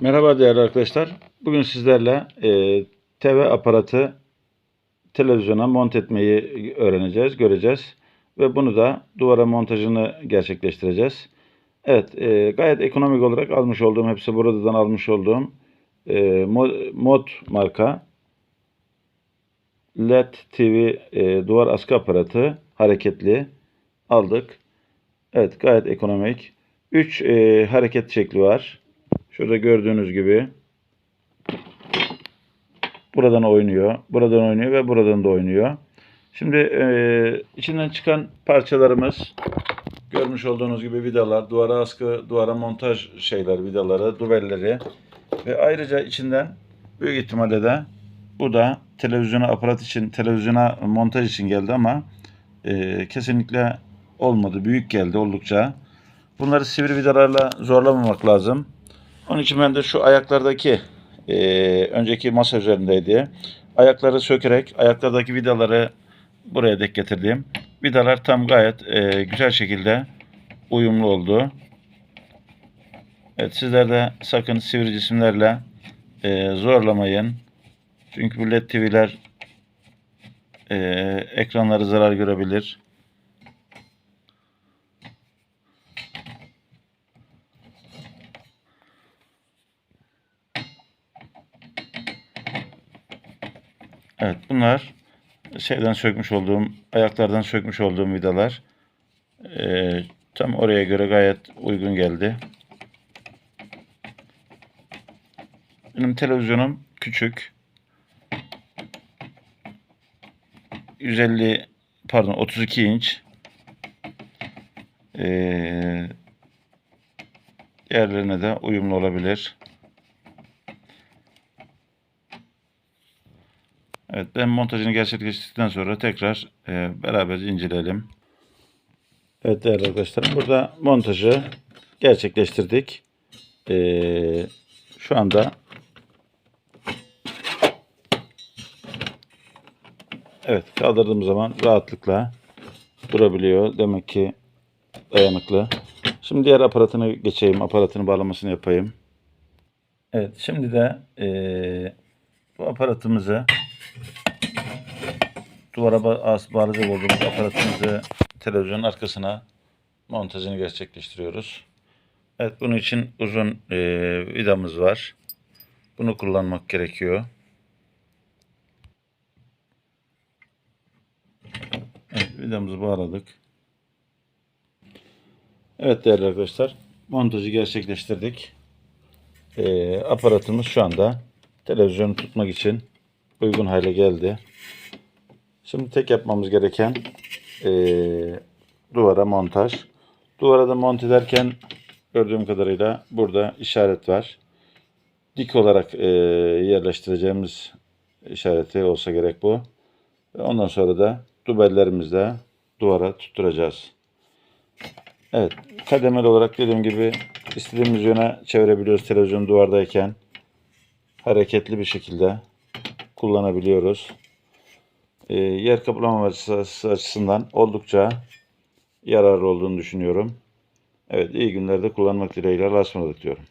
Merhaba değerli arkadaşlar. Bugün sizlerle e, TV aparatı televizyona monte etmeyi öğreneceğiz, göreceğiz. Ve bunu da duvara montajını gerçekleştireceğiz. Evet, e, gayet ekonomik olarak almış olduğum, hepsi buradan almış olduğum e, Mo- Mod marka LED TV e, duvar askı aparatı hareketli aldık. Evet, gayet ekonomik. 3 hareket şekli var. Şurada gördüğünüz gibi buradan oynuyor, buradan oynuyor ve buradan da oynuyor. Şimdi e, içinden çıkan parçalarımız görmüş olduğunuz gibi vidalar, duvara askı, duvara montaj şeyler, vidaları, duvelleri ve ayrıca içinden büyük ihtimalle de bu da televizyona aparat için, televizyona montaj için geldi ama e, kesinlikle olmadı. Büyük geldi oldukça. Bunları sivri vidalarla zorlamamak lazım. Onun için ben de şu ayaklardaki e, önceki masa üzerindeydi. Ayakları sökerek ayaklardaki vidaları buraya dek getirdim. Vidalar tam gayet e, güzel şekilde uyumlu oldu. Evet sizler de sakın sivri cisimlerle e, zorlamayın. Çünkü bu led TV'ler e, ekranları zarar görebilir. Evet bunlar şeyden sökmüş olduğum, ayaklardan sökmüş olduğum vidalar. Ee, tam oraya göre gayet uygun geldi. Benim televizyonum küçük. 150 pardon 32 inç. Ee, diğerlerine de uyumlu olabilir. Evet ben montajını gerçekleştirdikten sonra tekrar e, beraber inceleyelim. Evet değerli arkadaşlar burada montajı gerçekleştirdik. E, şu anda evet kaldırdığım zaman rahatlıkla durabiliyor. Demek ki dayanıklı. Şimdi diğer aparatını geçeyim. Aparatını bağlamasını yapayım. Evet şimdi de e, bu aparatımızı duvara bağlayacak olduğumuz aparatımızı televizyonun arkasına montajını gerçekleştiriyoruz. Evet bunun için uzun e, vidamız var. Bunu kullanmak gerekiyor. Evet vidamızı bağladık. Evet değerli arkadaşlar montajı gerçekleştirdik. E, aparatımız şu anda televizyonu tutmak için uygun hale geldi. Şimdi tek yapmamız gereken eee, duvara montaj. Duvara da monte ederken gördüğüm kadarıyla burada işaret var. Dik olarak eee, yerleştireceğimiz işareti olsa gerek bu. Ondan sonra da dubellerimizle duvara tutturacağız. Evet, kademeli olarak dediğim gibi istediğimiz yöne çevirebiliyoruz televizyon duvardayken. Hareketli bir şekilde kullanabiliyoruz e, yer kaplama açısı açısından oldukça yararlı olduğunu düşünüyorum. Evet iyi günlerde kullanmak dileğiyle ısmarladık diyorum.